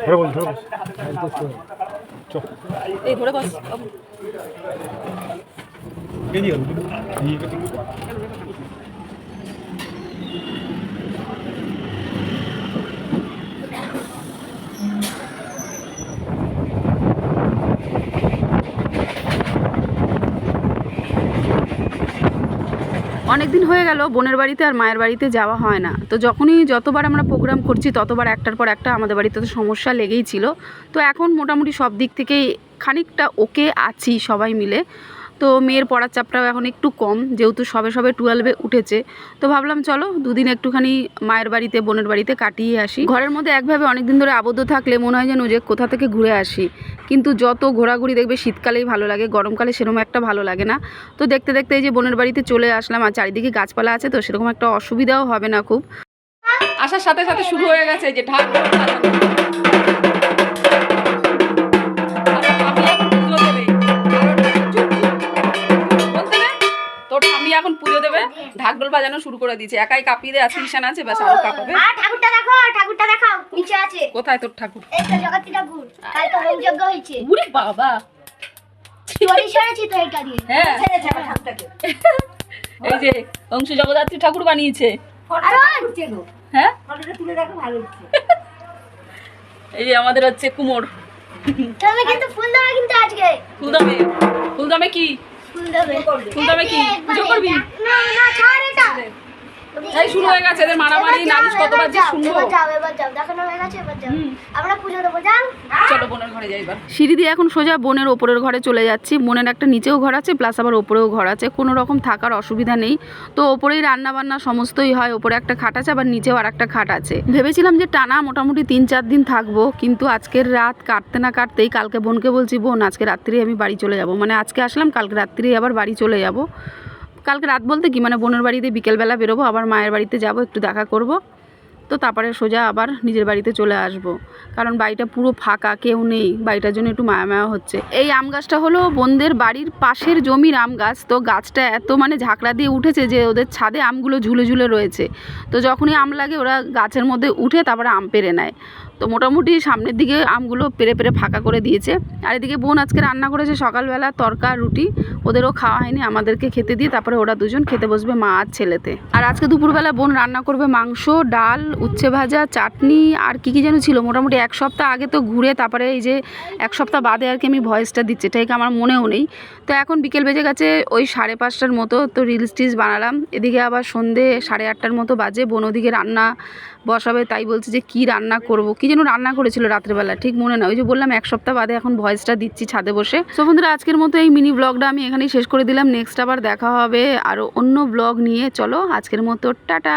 ধরে বল ধরে এই ধরে বস অনেক দিন হয়ে গেল, বোনের বাড়িতে আর মায়ের বাড়িতে যাওয়া হয় না। তো যখনই যতবার আমরা প্রোগ্রাম করছি, ততবার একটার পর একটা আমাদের বাড়িতে তো সমস্যা লেগেই ছিল। তো এখন মোটামুটি সব দিক থেকেই খানিকটা ওকে আছি সবাই মিলে। তো মেয়ের পড়ার চাপটাও এখন একটু কম, যেহেতু সবে সবে টুয়েলভে উঠেছে। তো ভাবলাম চলো দুদিন একটুখানি মায়ের বাড়িতে, বোনের বাড়িতে কাটিয়ে আসি। ঘরের মধ্যে একভাবে অনেক দিন ধরে আবদ্ধ থাকলে মনে হয় যেন যে কোথা থেকে ঘুরে আসি। কিন্তু যত ঘোরাঘুরি দেখবে শীতকালেই ভালো লাগে, গরমকালে সেরকম একটা ভালো লাগে না। তো দেখতে দেখতে এই যে বোনের বাড়িতে চলে আসলাম, আর চারিদিকে গাছপালা আছে তো, সেরকম একটা অসুবিধাও হবে না খুব। আসার সাথে সাথে শুরু হয়ে গেছে যে ঢাক। বাজানো শুরু করে দিয়েছে। একাই কাঁপিয়ে দেয় আজকে ঈশান আছে ব্যাস আরও কাঁপাবে। আর ঠাকুরটা দেখো ঠাকুরটা দেখাও নিচে আছে। কোথায় তোর ঠাকুর? এই তো জগতী ঠাকুর কাল তো হোম যজ্ঞ হয়েছে। উরে বাবা! হ্যাঁ। এই যে অংশ জগদ্ধাত্রী ঠাকুর বানিয়েছে। হ্যাঁ? দেখো এই যে আমাদের হচ্ছে কুমোর। ফুলদামে ফুলদামে? কি? কি? পুজো করবি? এই শুরু হয়ে গেছে এদের মারামারি। নালিশ কতবার যে শুনব? এবার যাও এবার যাও দেখানো হয়ে গেছে এবার যাও। আমরা পুজো দেবো যাও। চলো বোনের ঘরে যাই এবার। সিঁড়ি দিয়ে এখন সোজা বোনের ওপরের ঘরে চলে যাচ্ছি। বোনের একটা নিচেও ঘর আছে প্লাস আবার ওপরেও ঘর আছে। কোনো রকম থাকার অসুবিধা নেই। তো ওপরেই রান্না বান্না সমস্তই হয়। ওপরে একটা খাট আছে আবার নিচেও আর একটা খাট আছে। ভেবেছিলাম যে টানা মোটামুটি তিন চার দিন থাকব কিন্তু আজকের রাত কাটতে না কাটতেই কালকে বোনকে বলছি বোন আজকে রাত্রি আমি বাড়ি চলে যাব। মানে আজকে আসলাম কালকে রাত্রি আবার বাড়ি চলে যাব। কালকে রাত বলতে কি মানে বোনের বাড়িতে বিকেলবেলা বেরোবো, আবার মায়ের বাড়িতে যাব, একটু দেখা করব। তো তারপরে সোজা আবার নিজের বাড়িতে চলে আসব। কারণ বাড়িটা পুরো ফাঁকা, কেউ নেই। বাড়িটার জন্য একটু মায়া মায়া হচ্ছে। এই আম গাছটা হলো বোনদের বাড়ির পাশের জমির আম গাছ। তো গাছটা এত মানে ঝাঁকড়া দিয়ে উঠেছে যে ওদের ছাদে আমগুলো ঝুলে ঝুলে রয়েছে। তো যখনই আম লাগে, ওরা গাছের মধ্যে উঠে তারপরে আম পেরে নেয়। তো মোটামুটি সামনের দিকে আমগুলো পেরে পেরে ফাঁকা করে দিয়েছে। আর এদিকে বোন আজকে রান্না করেছে সকালবেলা তরকা, রুটি। ওদেরও খাওয়া হয়নি, আমাদেরকে খেতে দিয়ে তারপরে ওরা দুজন খেতে বসবে মা আর ছেলেতে। আর আজকে দুপুরবেলা বোন রান্না করবে মাংস, ডাল, উচ্ছে ভাজা, চাটনি আর কি কি যেন ছিল, মোটামুটি এক সপ্তাহ আগে তো ঘুরে তারপরে এই যে এক সপ্তাহ বাদে আর কি আমি ভয়েসটা দিচ্ছি এটাই আমার মনেও নেই। তো এখন বিকেল বেজে গেছে, ওই সাড়ে পাঁচটার মতো, তো রিলস টিলস বানালাম, এদিকে আবার সন্ধে সাড়ে আটটার মতো বাজে, বোন ওদিকে রান্না বসাবে, তাই বলছে যে কি রান্না করব? কি যেন রান্না করেছিল রাত্রেবেলা, ঠিক মনে না। ওই যে বললাম, এক সপ্তাহ বাদে এখন ভয়েসটা দিচ্ছি ছাদে বসে। সো বন্ধুরা, আজকের মতো এই মিনি ব্লগটা আমি এখানেই শেষ করে দিলাম। নেক্সট আবার দেখা হবে আরও অন্য ব্লগ নিয়ে। চলো, আজকের মতো, টাটা!